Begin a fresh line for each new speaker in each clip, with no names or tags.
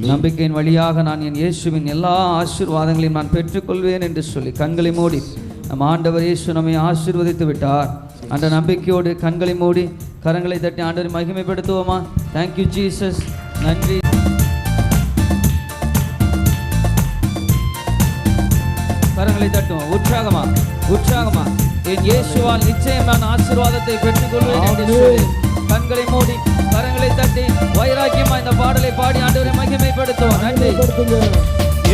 நம்பிக்கையின் வழியாக நான் என் இயேசுவின் எல்லா ஆசீர்வாதங்களையும் நான் பெற்றுக்கொள்வேன் என்று சொல்லி கண்களை மூடி நம் ஆண்டவர் இயேசு நம்மை ஆசீர்வதித்து விட்டார். அந்த நம்பிக்கையோடு கண்களை மூடி கரங்களை தட்டி ஆண்டவரை மகிமைப்படுத்துவோமா? தேங்க்யூ ஜீசஸ் நன்றி. கரங்களை தட்டுவோம். உற்சாகமா உற்சாகமா. என் இயேசுவால் நிச்சயம் நான் ஆசீர்வாதத்தை பெற்றுக்கொள்வேன் என்று சொல்லி கண்களை மூடி கரங்களை தட்டி வைராக்கியமா இந்த பாடலை பாடி ஆண்டவரை மகிமைப்படுத்துவோம். நன்றி.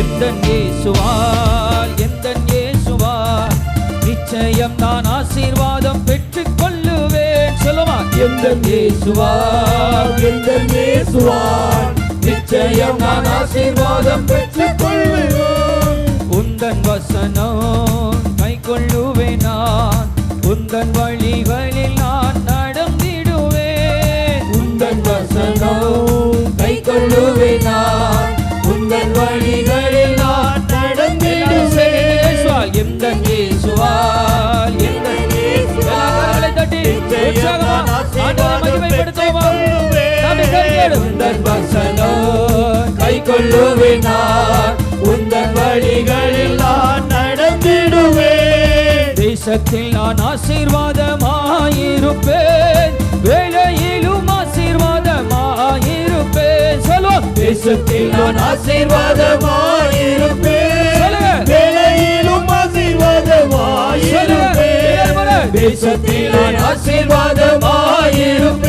எந்த இயேசுவால் எந்த இயேசுவால் நிச்சயம் நான் ஆசீர்வாதம் பெற்றுக் கொள்ளுவேன் சொல்லுமா? எந்த இயேசுவால்
எந்த இயேசுவால் நிச்சயம் நான் ஆசீர்வாதம் பெற்றுக் கொள்வேன்
உந்தன் வசனம் கொள்ளுவேன்? நான் உந்தன் வழிகளில் நான் நடந்திடுவேன்.
உந்தன் வசனம் கை கொள்ளுவேன் நான் உந்தன் வழிகளில் நான் நடந்திடுவேன்.
இயேசுவால் எந்த இயேசுவால் எந்த எல்லா கரங்களை தட்டி உற்சாகமா ஆண்டவரை மகிமைப்படுத்துவோமா. நாமே கரங்களோடு.
உந்தன் வசனம் கை கொள்ளுவேன் நான்
தேசத்தில் நான் ஆசீர்வாதமாயிருப்பேன். வேலையிலும் ஆசீர்வாதமாயிருப்பேன். சொல்லுவோம்
தேசத்தில் நான் ஆசீர்வாதமாயிருப்பேன். வேலையிலும் ஆசீர்வாதமாயிருப்பேன். தேசத்தில் நான் ஆசீர்வாதமாயிருப்பேன்.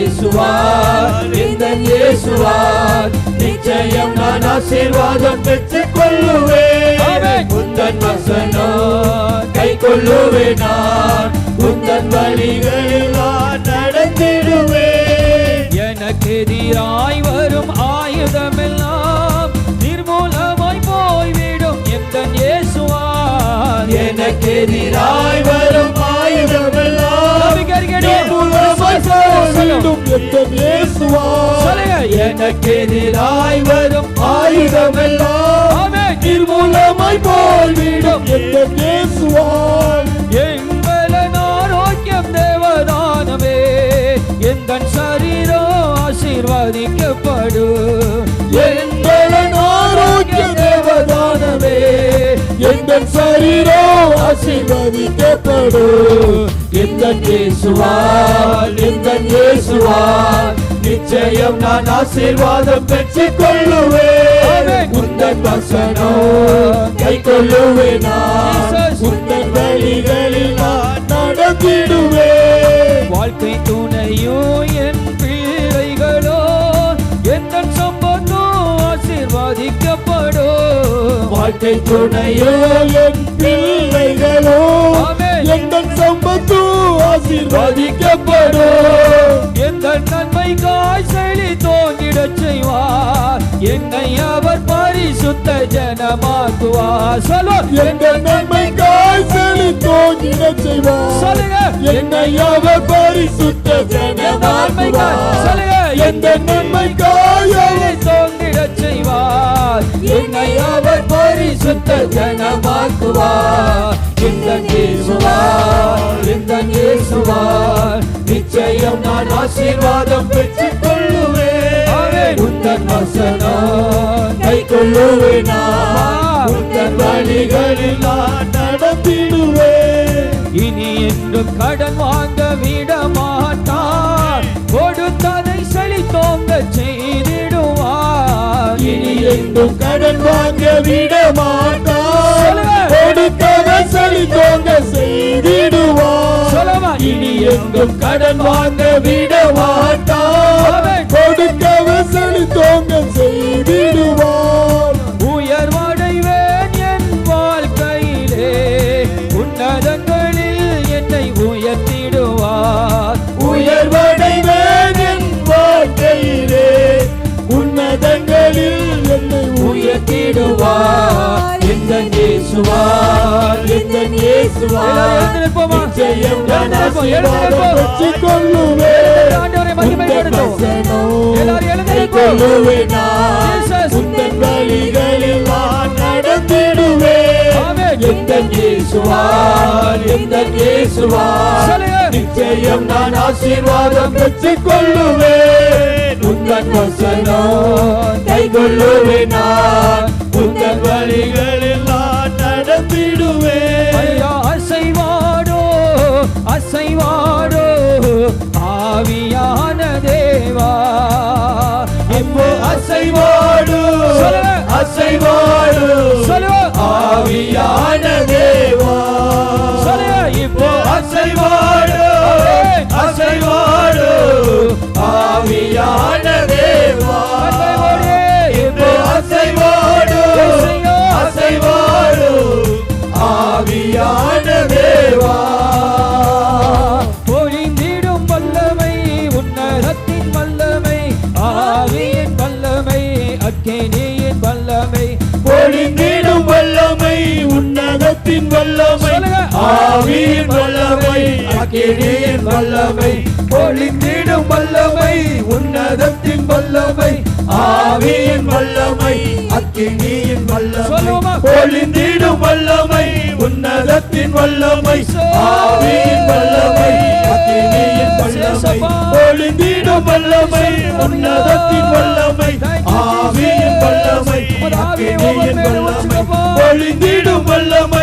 இயேசுவார் எந்த இயேசுவார் நிச்சயம் நான் ஆசீர்வாதம் பெற்றுக் கொள்ளுவேன். உந்தன் வசனம் கை கொள்ளுவேன் நான் உந்தன் வழிகளில் நடந்திடுவேன்.
எனக்கு எதிராய் வரும் ஆயுதமெல்லாம் நிர்மூலமாய் போய்விடும். எந்த இயேசுவார்
எனக்கு எதிராய் வரும் எந்த இயேசுவார்.
சொல்லுங்க.
எனக்கு எதிராய் வரும் ஆயுதமெல்லாம். நிர்மூலமாய் போய்விடும் எந்த இயேசுவார்.
எங்களன் ஆரோக்கியம் தேவதானமே எந்த சரீரம் ஆசீர்வதிக்கப்படும்
ஆசீர்வதிக்கப்படும் இந்த இயேசுவார் இந்த இயேசுவார் நிச்சயம் நான் ஆசீர்வாதம் பெற்றுக் கொள்ளுவேன்
ஆமென்.
உந்தன் வசனம் கை கொள்ளுவேன் உந்தன் வழிகளில் நான் நடந்திடுவேன்
வாழ்க்கை துணையோ என் பிள்ளைகளோ எந்த சம்பந்தோ ஆசீர்வாதிக்கப்படும்
வாழ்க்கை துணையோ என் பிள்ளைகள் ஆசீர்வதிக்கப்படும்
எந்த நன்மை காய்ச்சலி தோங்கிடச் செய்வார். என்னை அவர் பரிசுத்த ஜனமாக்குவார். சொல்லுவோம்
எங்கள் நன்மை காய்ச்சலி தோங்கிட செய்வார்.
சொல்லுங்க.
என்னை அவர் பரிசுத்த ஜனமாக்குவார்.
சொல்லுங்க.
எந்த நன்மை
தோங்கிடச் செய்வார் என்னை அவர் பரிசுத்த ஜனமாக்குவார்.
இந்த இயேசுவார் இந்த இயேசுவார் நிச்சயம் நான் ஆசீர்வாதம் பெற்றுக் கொள்ளுவேன். உந்தன் வசனம் கை கொள்ளுவேன் உந்தன் வழிகளில் நான் நடத்திடுவேன்
இனி என்றும் கடன் வாங்க விட மாட்டார்
எங்கும் கடன் வாங்க விட மாட்டார். கொடுத்தவர் செழித்தோங்க செய்திடுவார். இனி எங்கும் கடன் வாங்க விட விடுவார் இந்த இயேசுவார் நான் ஆசீர்வாதம் பெற்று கொள்ளுவேன் உத்தக்கோச நான் கை கொள்ளுவேன் நான் உத்தன் வழிகளில் நான்
நடத்திடுவேன் அசைவாடோ. அசைவாடோ ஆவியான தேவா
எப்போ அசைவாடு. அசைவாடு ஆவியான ஆவியின்
வல்லமை அக்கினியின் வல்லமை
பொழிந்திடும் வல்லமை உன்னதத்தின் வல்லமை ஆவியின் வல்லமை அக்கினியின் வல்லமை? பொழிந்திடும் வல்லமை உன்னதத்தின் வல்லமை ஆவியின் வல்லமை அக்கினியின் வல்லமை பொழிந்திடும் வல்லமை உன்னதத்தின் வல்லமை ஆவியின் வல்லமை அக்கினியின் வல்லமை பொழிந்திடும் வல்லமை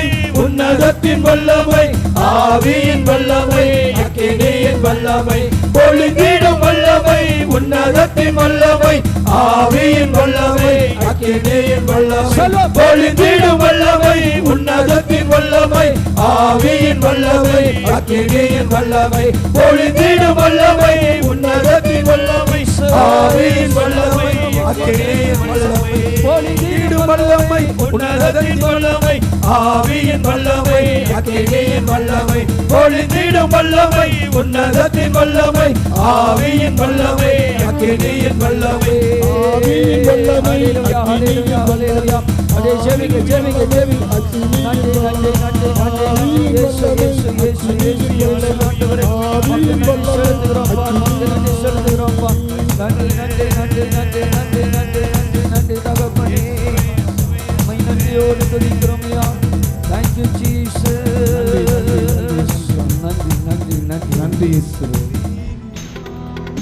உன்னதத்தின் வல்லமை ஆவியின் வல்லமை அக்கினியின் வல்லமை பொழிந்திடும் வல்லமை உன்னதத்தின் வல்லமை ஆவியின் வல்லமை அக்கினியின் வல்லமை பொழிந்திடும் வல்லமை உன்னதத்தின் வல்லமை ஆவியின் வல்லமை அக்கினியின் வல்லமை பொழிந்திடும் வல்லமை உன்னதத்தின் வல்லமை ஆவியின் வல்லமை வல்லமை உன்னதத்தின் வல்லமை ஆவியின் வல்லமை அக்கினியின் வல்லமை பொழிந்திடும் வல்லமை உன்னதத்தின் வல்லமை ஆவியின் வல்லமை அக்கினியின் வல்லமை. ஆவியின் வல்லமை
அதே ஜெபிங்க ஜெபிங்க ஜெபிங்க நன்றி நன்றி நன்றி நன்றி இயேசு இயேசு இயேசு இயேசு இயேசு ஆவியின் நன்றி நன்றி நன்றி நன்றி நன்றி மை நன்றியோடு துதிக்கிறோம் ஐயா. தேங்க்யூ ஜீசஸ் நன்றி நன்றி நன்றி
நன்றி இயேசுவே.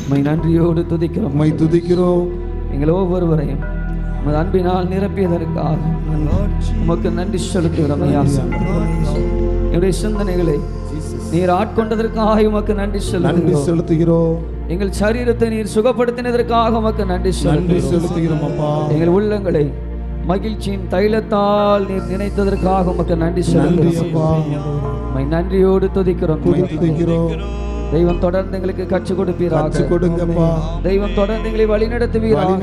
மை நன்றியோடு துதிக்கிறோம்.
உம்மை துதிக்கிறோம்.
எங்கள் ஒவ்வொருவரையும் உமது அன்பினால் நிரப்பியதற்காக உமக்கு நன்றி செலுத்துகிறோம் ஐயா. என்னுடைய சிந்தனைகளை நீர் ஆட்கொண்டதற்காக உமக்கு நன்றி
நன்றி
செலுத்துகிறோம். எங்கள் சரீரத்தை நீர் சுகப்படுத்தினதற்காக உமக்கு நன்றி
நன்றி
செலுத்துகிறோம்.
செலுத்துகிறோம் அப்பா.
எங்கள் உள்ளங்களை மகிழ்ச்சியின் தைலத்தால் நீர் நினைத்ததற்காக உமக்கு நன்றி செலுத்துகிறோம் நன்றியோடு துதிக்கிறோம். தெய்வம் தொடர்ந்து எங்களுக்கு
கற்று
கொடுப்பீராக.
கொடுங்கப்பா.
தெய்வம் தொடர்ந்து எங்களை வழி நடத்துவீராக.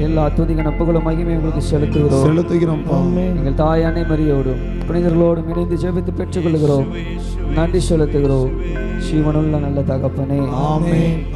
எல்லா துதிக நப்புகளும் மகிமை உங்களுக்கு செலுத்துகிறோம்.
செலுத்துகிறோம்ப்பா.
எங்கள் தாய் அன்னை மரியோடும் புனிதர்களோடும் இணைந்து ஜெபித்து பெற்றுக்கொள்கிறோம். நன்றி செலுத்துகிறோம். ஜீவனுள்ள நல்ல தகப்பனே.
ஆமென்.